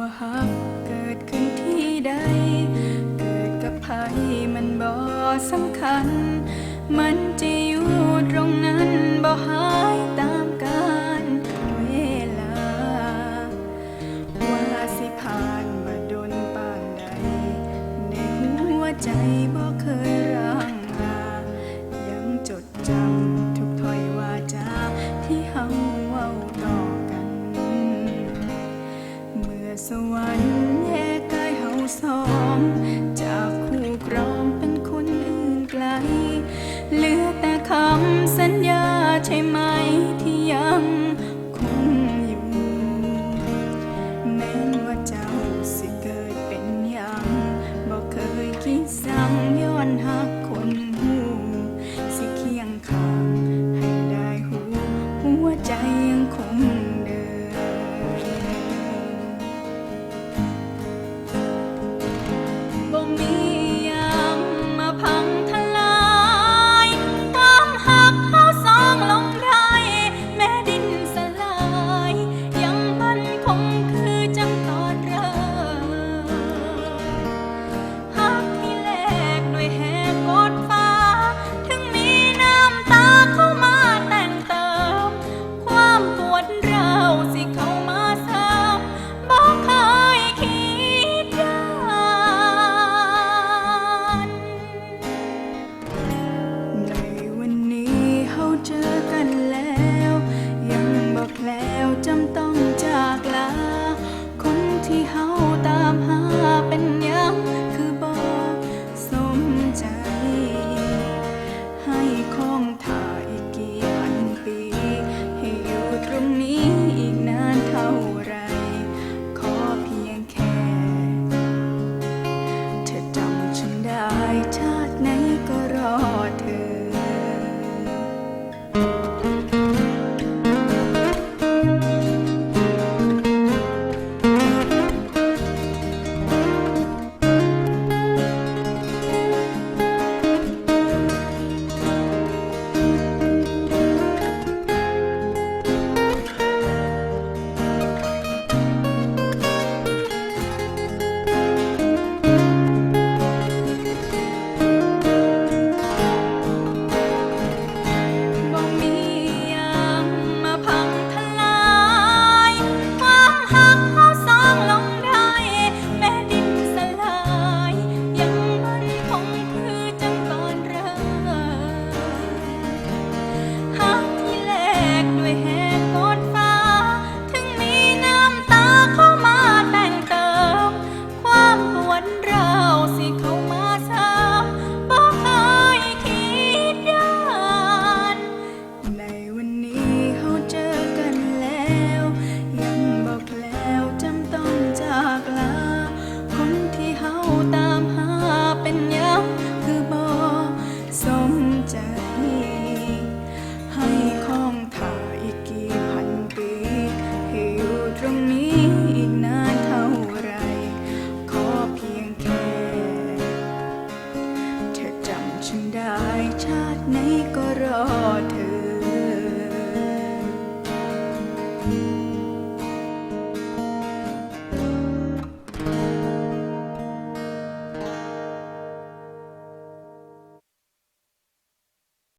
ว่าหักเกิดขึ้นที่ใด เกิดกับไผมันบ่สำคัญ มันจะอยู่ตรงนั้นบ่หา take my าติไหนก็รอเธอ